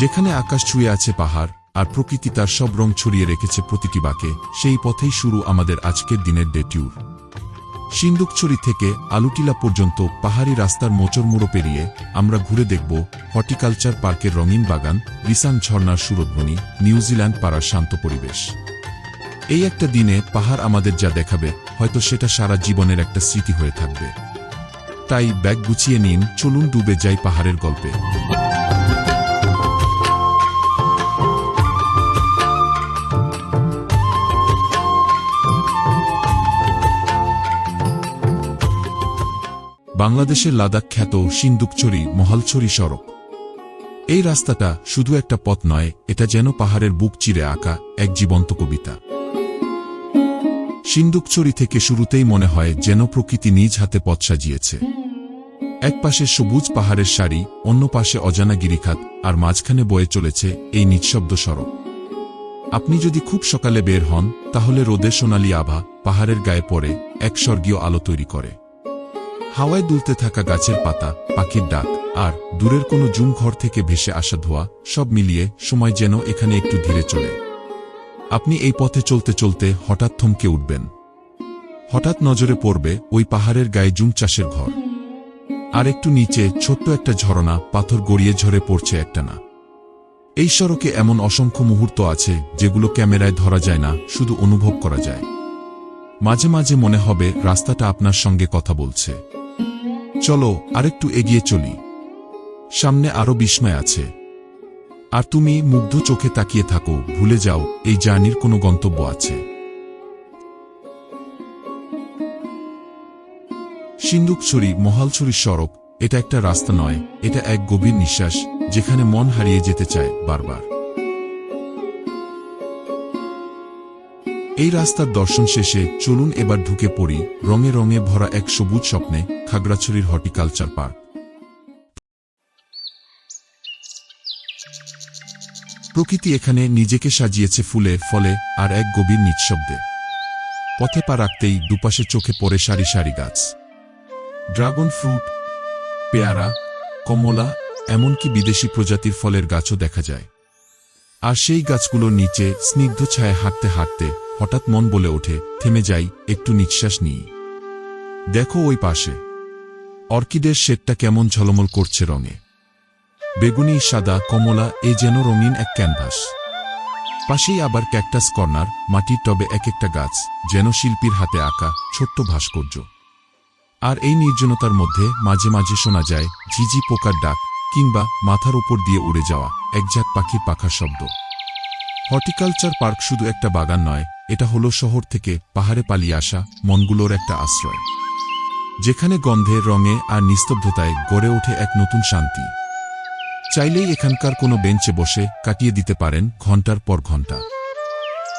যেখানে আকাশ ছুঁয়ে আছে পাহাড়, আর প্রকৃতি তার সব রং ছড়িয়ে রেখেছে প্রতিটি বাঁকে, সেই পথেই শুরু আমাদের আজকের দিনের ডে সিন্দুকছড়ি থেকে আলুটিলা পর্যন্ত পাহাড়ি রাস্তার মোচড়মুড়ো পেরিয়ে আমরা ঘুরে দেখব হর্টিকালচার পার্কের রঙিন বাগান রিসান ঝর্ণার সুরধ্বনি নিউজিল্যান্ড পাড়ার শান্ত পরিবেশ। এই একটা দিনে পাহাড় আমাদের যা দেখাবে, হয়তো সেটা সারা জীবনের একটা স্মৃতি হয়ে থাকবে। তাই ব্যাগ গুছিয়ে নিন, চলুন ডুবে যাই পাহাড়ের গল্পে। বাংলাদেশের লাদাখ খ্যাত সিন্দুকছড়ি মহালছড়ি সড়ক। এই রাস্তাটা শুধু একটা পথ নয়, এটা যেন পাহাড়ের বুক চিরে আঁকা এক জীবন্ত কবিতা। সিন্দুকছড়ি থেকে শুরুতেই মনে হয় যেন প্রকৃতি নিজ হাতে পথ সাজিয়েছে। এক পাশে সবুজ পাহাড়ের সারি, অন্য পাশে অজানা গিরিখাত, আর মাঝখানে বয়ে চলেছে এই নিঃশব্দ সড়ক। আপনি যদি খুব সকালে বের হন, তাহলে রোদে সোনালি আভা পাহাড়ের গায়ে পড়ে এক স্বর্গীয় আলো তৈরি করে। হাওয়ায় দুলতে থাকা গাছের পাতা, পাখির ডাক আর দূরের কোনো জুম ঘর থেকে ভেসে আসা ধোয়া সব মিলিয়ে সময় যেন এখানে একটু ধীরে চলে। আপনি এই পথে চলতে চলতে হঠাৎ থমকে উঠবেন। হঠাৎ নজরে পড়বে ওই পাহাড়ের গায়ে জুম চাষের ঘর। আর একটু নিচে ছোট্ট একটা ঝরনা পাথর গড়িয়ে ঝরে পড়ছে একটা না এই সড়কে এমন অসংখ্য মুহূর্ত আছে যেগুলো ক্যামেরায় ধরা যায় না, শুধু অনুভব করা যায়। মাঝে মাঝে মনে হবে রাস্তাটা আপনার সঙ্গে কথা বলছে। চলো, আরেকটু এগিয়ে চলি। সামনে আরও বিস্ময় আছে। আর তুমি মুগ্ধ চোখে তাকিয়ে থাকো, ভুলে যাও, এই জার্নির কোনো গন্তব্য আছে। সিন্দুকছড়ি মহালছড়ি সড়ক, এটা একটা রাস্তা নয়, এটা এক গভীর নিঃশ্বাস, যেখানে মন হারিয়ে যেতে চায় বারবার। এই রাস্তার দর্শন শেষে চলুন এবার ঢুকে পড়ি রঙে রঙে ভরা এক সবুজ স্বপ্নে খাগড়াছড়ির হর্টিকালচার পার্ক। প্রকৃতি এখানে নিজেকে সাজিয়েছে ফুলে ফলে আর এক গভীর নিঃশব্দে। পথে পা রাখতেই দুপাশে চোখে পড়ে সারি সারি গাছ। ড্রাগন ফ্রুট, পেয়ারা, কমলা, এমনকি বিদেশি প্রজাতির ফলের গাছও দেখা যায়। আর সেই গাছগুলোর নিচে স্নিগ্ধ ছায় হাঁটতে হাঁটতে হঠাৎ মন বলে ওঠে, থেমে যাই, একটু নিঃশ্বাস নিই। দেখো ওই পাশে। অর্কিডের শেডটা কেমন ঝলমল করছে রঙে। বেগুনি, সাদা, কমলা, এ যেন রঙিন এক ক্যানভাস। পাশেই আবার ক্যাকটাস কর্নার মাটির টবে এক একটা গাছ, যেন শিল্পীর হাতে আঁকা ছোট্ট ভাস্কর্য। আর এই নির্জনতার মধ্যে মাঝে মাঝে শোনা যায়, ঝিঝি পোকার ডাক, কিংবা মাথার উপর দিয়ে উড়ে যাওয়া, একঝাক পাখির পাখার শব্দ। হর্টিকালচার পার্ক শুধু একটা বাগান নয় এটা হলো শহর থেকে পাহাড়ে পালিয়ে আসা মনগুলোর একটা আশ্রয়। যেখানে গন্ধে, রঙে আর নিস্তব্ধতায় গড়ে ওঠে এক নতুন শান্তি। চাইলেই এখানকার কোনো বেঞ্চে বসে কাটিয়ে দিতে পারেন ঘণ্টার পর ঘণ্টা।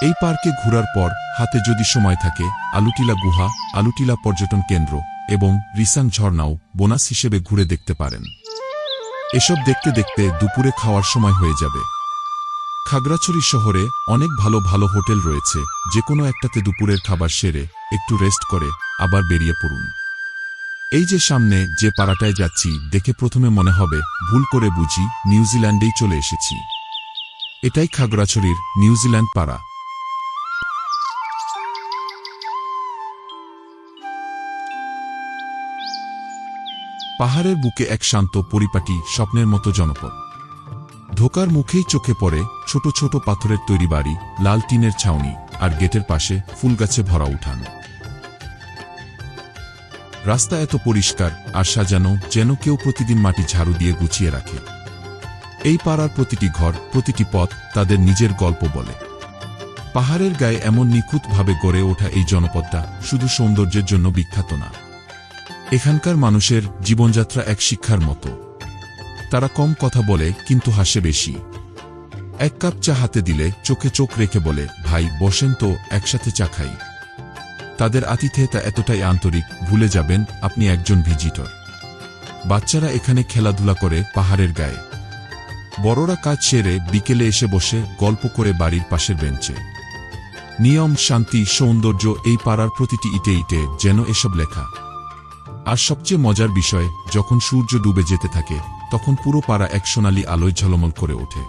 এই পার্কে ঘোরার পর হাতে যদি সময় থাকে, আলুটিলা গুহা, আলুটিলা পর্যটন কেন্দ্র এবং রিসাং ঝর্ণাও বোনাস হিসেবে ঘুরে দেখতে পারেন। এসব দেখতে দেখতে দুপুরে খাওয়ার সময় হয়ে যাবে। খাগড়াছড়ি শহরে অনেক ভালো ভালো হোটেল রয়েছে, যে কোনো একটাতে দুপুরের খাবার সেরে একটু রেস্ট করে আবার বেরিয়ে পড়ুন। এই যে সামনে যে পাড়াটায় যাচ্ছি, দেখে প্রথমে মনে হবে, ভুল করে বুঝি নিউজিল্যান্ডেই চলে এসেছি। এটাই খাগড়াছড়ির নিউজিল্যান্ড পাড়া। পাহাড়ের বুকে এক শান্ত, পরিপাটি, স্বপ্নের মতো জনপদ। ঢোকার মুখেই চোখে পড়ে ছোট ছোট পাথরের তৈরি বাড়ি, লাল টিনের ছাউনি আর গেটের পাশে ফুলগাছে ভরা উঠান। রাস্তা এত পরিষ্কার আর সাজানো যেন কেউ প্রতিদিন মাটি ঝাড়ু দিয়ে গুছিয়ে রাখে। এই পাড়ার প্রতিটি ঘর, প্রতিটি পথ তাদের নিজের গল্প বলে। পাহাড়ের গায়ে এমন নিখুঁতভাবে গড়ে ওঠা এই জনপদটা শুধু সৌন্দর্যের জন্য বিখ্যাত না। এখানকার মানুষের জীবনযাত্রা এক শিক্ষার মতো। তারা কম কথা বলে, কিন্তু হাসে বেশি। এক কাপ চা হাতে দিলে চোখে চোখ রেখে বলে, ভাই, বসেন তো, একসাথে চা খাই। তাদের আতিথেয়তা এতটাই আন্তরিক, ভুলে যাবেন, আপনি একজন ভিজিটর। বাচ্চারা এখানে খেলাধুলা করে পাহাড়ের গায়ে। বড়রা কাজ সেরে বিকেলে এসে বসে গল্প করে বাড়ির পাশের বেঞ্চে। নিয়ম, শান্তি, সৌন্দর্য এই পাড়ার প্রতিটি ইটে ইটে যেন এসব লেখা। আর সবচেয়ে মজার বিষয়, যখন সূর্য ডুবে যেতে থাকে তখন পুরো পাড়া এক সোনালি আলোয় ঝলমল করে ওঠে।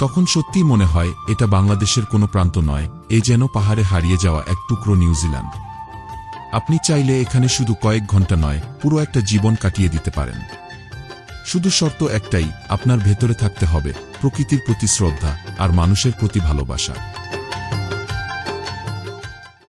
তখন সত্যিই মনে হয়, এটা বাংলাদেশের কোনো প্রান্ত নয়, এ যেন পাহাড়ে হারিয়ে যাওয়া এক টুকরো নিউজিল্যান্ড। আপনি চাইলে এখানে শুধু কয়েক ঘণ্টা নয়, পুরো একটা জীবন কাটিয়ে দিতে পারেন। শুধু শর্ত একটাই, আপনার ভেতরে থাকতে হবে, প্রকৃতির প্রতি শ্রদ্ধা আর মানুষের প্রতি ভালোবাসা।